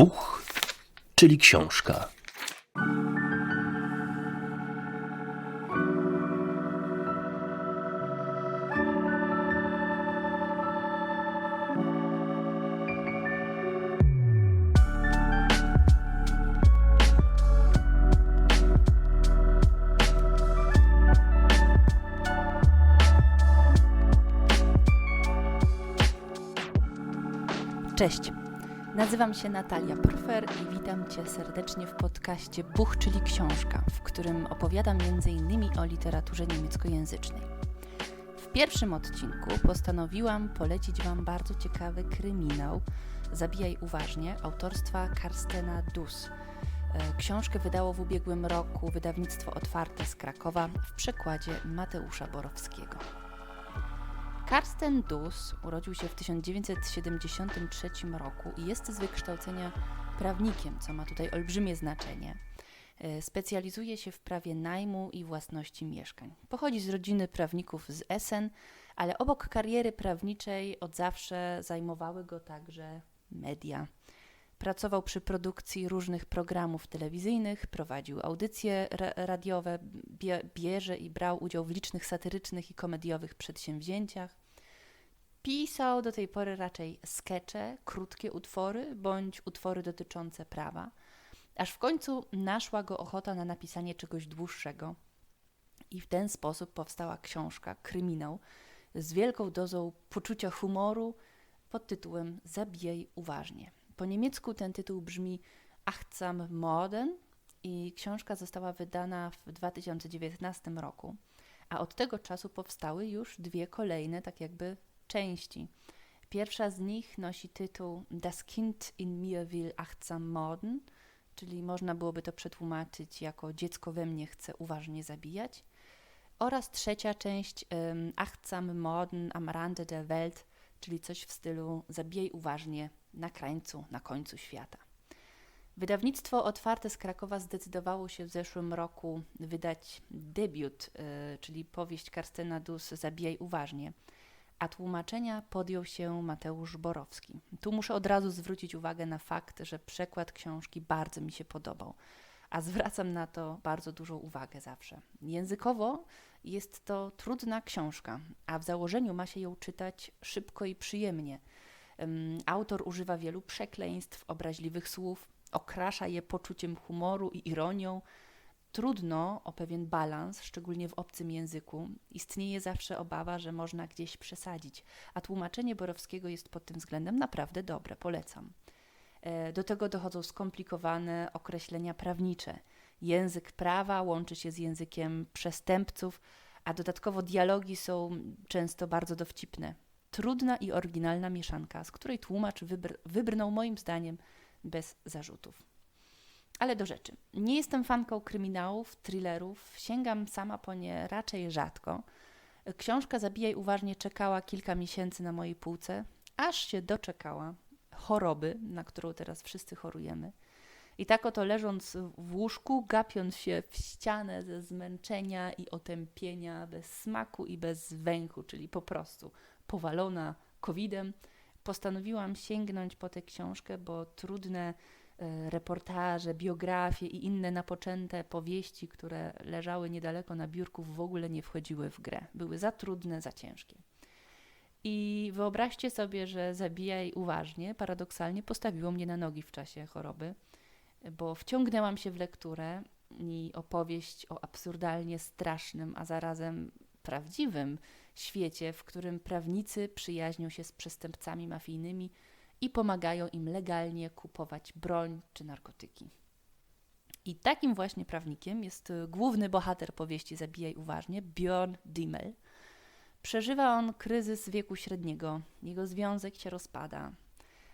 Buch, czyli książka. Cześć, nazywam się Natalia Prufer i witam Cię serdecznie w podcaście Buch, czyli książka, w którym opowiadam m.in. o literaturze niemieckojęzycznej. W pierwszym odcinku postanowiłam polecić Wam bardzo ciekawy kryminał Zabijaj uważnie autorstwa Karstena Dus. E, Książkę wydało w ubiegłym roku wydawnictwo Otwarte z Krakowa w przekładzie Mateusza Borowskiego. Karsten Dus urodził się w 1973 roku i jest z wykształcenia prawnikiem, co ma tutaj olbrzymie znaczenie. E, Specjalizuje się w prawie najmu i własności mieszkań. Pochodzi z rodziny prawników z Essen, ale obok kariery prawniczej od zawsze zajmowały go także media. Pracował przy produkcji różnych programów telewizyjnych, prowadził audycje ra- radiowe, bie- bierze i brał udział w licznych satyrycznych i komediowych przedsięwzięciach. Pisał do tej pory raczej skecze, krótkie utwory bądź utwory dotyczące prawa, aż w końcu naszła go ochota na napisanie czegoś dłuższego. I w ten sposób powstała książka, kryminał, z wielką dozą poczucia humoru pod tytułem Zabijaj uważnie. Po niemiecku ten tytuł brzmi Achtsam Morden i książka została wydana w 2019 roku, a od tego czasu powstały już dwie kolejne, tak jakby części. Pierwsza z nich nosi tytuł Das Kind in mir will achtsam morden, czyli można byłoby to przetłumaczyć jako dziecko we mnie chce uważnie zabijać. Oraz trzecia część um, Achtsam morden am Rande der Welt, czyli coś w stylu zabijaj uważnie na krańcu, na końcu świata. Wydawnictwo Otwarte z Krakowa zdecydowało się w zeszłym roku wydać debiut, y, czyli powieść Karstena Dus Zabijaj uważnie, a tłumaczenia podjął się Mateusz Borowski. Tu muszę od razu zwrócić uwagę na fakt, że przekład książki bardzo mi się podobał, a zwracam na to bardzo dużą uwagę zawsze. Językowo jest to trudna książka, a w założeniu ma się ją czytać szybko i przyjemnie. Autor używa wielu przekleństw, obraźliwych słów, okrasza je poczuciem humoru i ironią. Trudno o pewien balans, szczególnie w obcym języku. Istnieje zawsze obawa, że można gdzieś przesadzić, a tłumaczenie Borowskiego jest pod tym względem naprawdę dobre, polecam. E, Do tego dochodzą skomplikowane określenia prawnicze. Język prawa łączy się z językiem przestępców, a dodatkowo dialogi są często bardzo dowcipne. Trudna i oryginalna mieszanka, z której tłumacz wybr- wybrnął moim zdaniem bez zarzutów. Ale do rzeczy. Nie jestem fanką kryminałów, thrillerów, sięgam sama po nie raczej rzadko. Książka Zabijaj uważnie czekała kilka miesięcy na mojej półce, aż się doczekała choroby, na którą teraz wszyscy chorujemy. I tak oto leżąc w łóżku, gapiąc się w ścianę ze zmęczenia i otępienia, bez smaku i bez węchu, czyli po prostu powalona COVID-em, postanowiłam sięgnąć po tę książkę, bo trudne reportaże, biografie i inne napoczęte powieści, które leżały niedaleko na biurku, w ogóle nie wchodziły w grę. Były za trudne, za ciężkie. I wyobraźcie sobie, że Zabijaj uważnie, paradoksalnie postawiło mnie na nogi w czasie choroby, bo wciągnęłam się w lekturę i opowieść o absurdalnie strasznym, a zarazem prawdziwym świecie, w którym prawnicy przyjaźnią się z przestępcami mafijnymi i pomagają im legalnie kupować broń czy narkotyki. I takim właśnie prawnikiem jest y, główny bohater powieści Zabijaj uważnie, Björn Dimmel. Przeżywa on kryzys wieku średniego, jego związek się rozpada.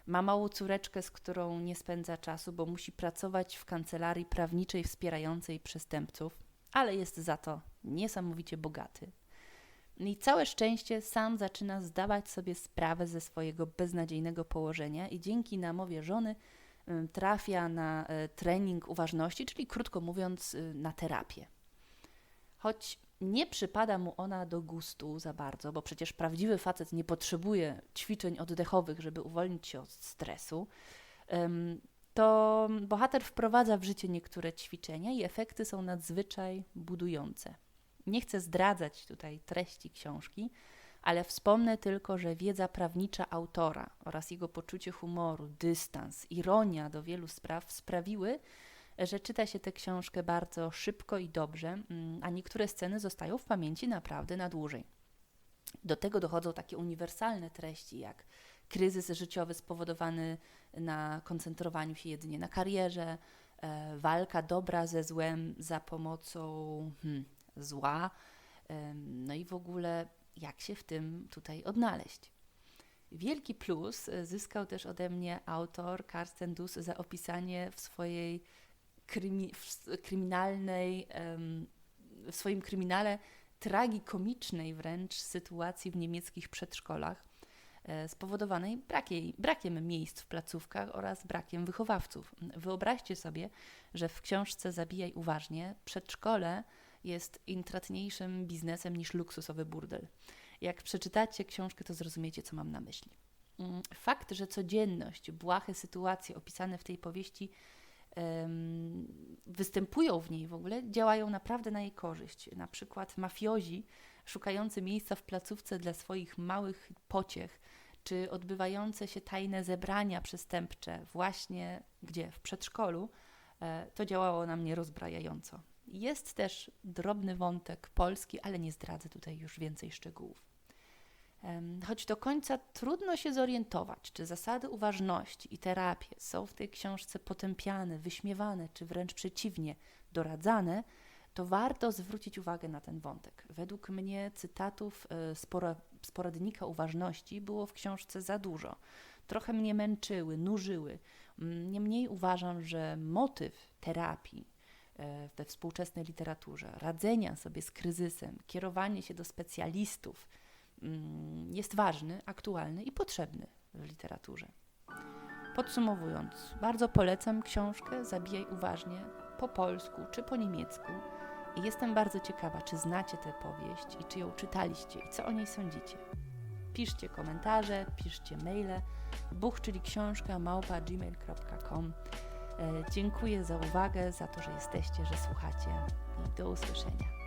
Ma małą córeczkę, z którą nie spędza czasu, bo musi pracować w kancelarii prawniczej wspierającej przestępców, ale jest za to niesamowicie bogaty. I całe szczęście sam zaczyna zdawać sobie sprawę ze swojego beznadziejnego położenia i dzięki namowie żony trafia na e, trening uważności, czyli krótko mówiąc, y, na terapię. Choć nie przypada mu ona do gustu za bardzo, bo przecież prawdziwy facet nie potrzebuje ćwiczeń oddechowych, żeby uwolnić się od stresu. to bohater wprowadza w życie niektóre ćwiczenia i efekty są nadzwyczaj budujące. Nie chcę zdradzać tutaj treści książki, ale wspomnę tylko, że wiedza prawnicza autora oraz jego poczucie humoru, dystans, ironia do wielu spraw sprawiły, że czyta się tę książkę bardzo szybko i dobrze, mm, a niektóre sceny zostają w pamięci naprawdę na dłużej. Do tego dochodzą takie uniwersalne treści jak kryzys życiowy spowodowany na koncentrowaniu się jedynie na karierze, e, walka dobra ze złem za pomocą hmm, zła, no i w ogóle jak się w tym tutaj odnaleźć. Wielki plus e, zyskał też ode mnie autor Karsten Dus za opisanie w swojej krymi, w kryminalnej, w swoim kryminale tragikomicznej wręcz sytuacji w niemieckich przedszkolach, e, spowodowanej brakiem, brakiem miejsc w placówkach oraz brakiem wychowawców. Wyobraźcie sobie, że w książce Zabijaj uważnie przedszkole jest intratniejszym biznesem niż luksusowy burdel. Jak przeczytacie książkę, to zrozumiecie, co mam na myśli. Mm, Fakt, że codzienność, błahe sytuacje opisane w tej powieści występują w niej w ogóle, działają naprawdę na jej korzyść. Na przykład mafiozi szukający miejsca w placówce dla swoich małych pociech, czy odbywające się tajne zebrania przestępcze właśnie gdzie? W przedszkolu, e, to działało na mnie rozbrajająco. Jest też drobny wątek polski, ale nie zdradzę tutaj już więcej szczegółów. Choć do końca trudno się zorientować, czy zasady uważności i terapie są w tej książce potępiane, wyśmiewane, czy wręcz przeciwnie, doradzane, to warto zwrócić uwagę na ten wątek. Według mnie cytatów e, z z poradnika uważności było w książce za dużo. Trochę mnie męczyły, nużyły. Niemniej uważam, że motyw terapii e, we współczesnej literaturze, radzenia sobie z kryzysem, kierowanie się do specjalistów, mm, jest ważny, aktualny i potrzebny w literaturze. Podsumowując, bardzo polecam książkę Zabijaj uważnie po polsku czy po niemiecku. Jestem bardzo ciekawa, czy znacie tę powieść i czy ją czytaliście i co o niej sądzicie. Piszcie komentarze, piszcie maile buch, czyli książka małpa gmail.com. E, Dziękuję za uwagę, za to, że jesteście, że słuchacie i do usłyszenia.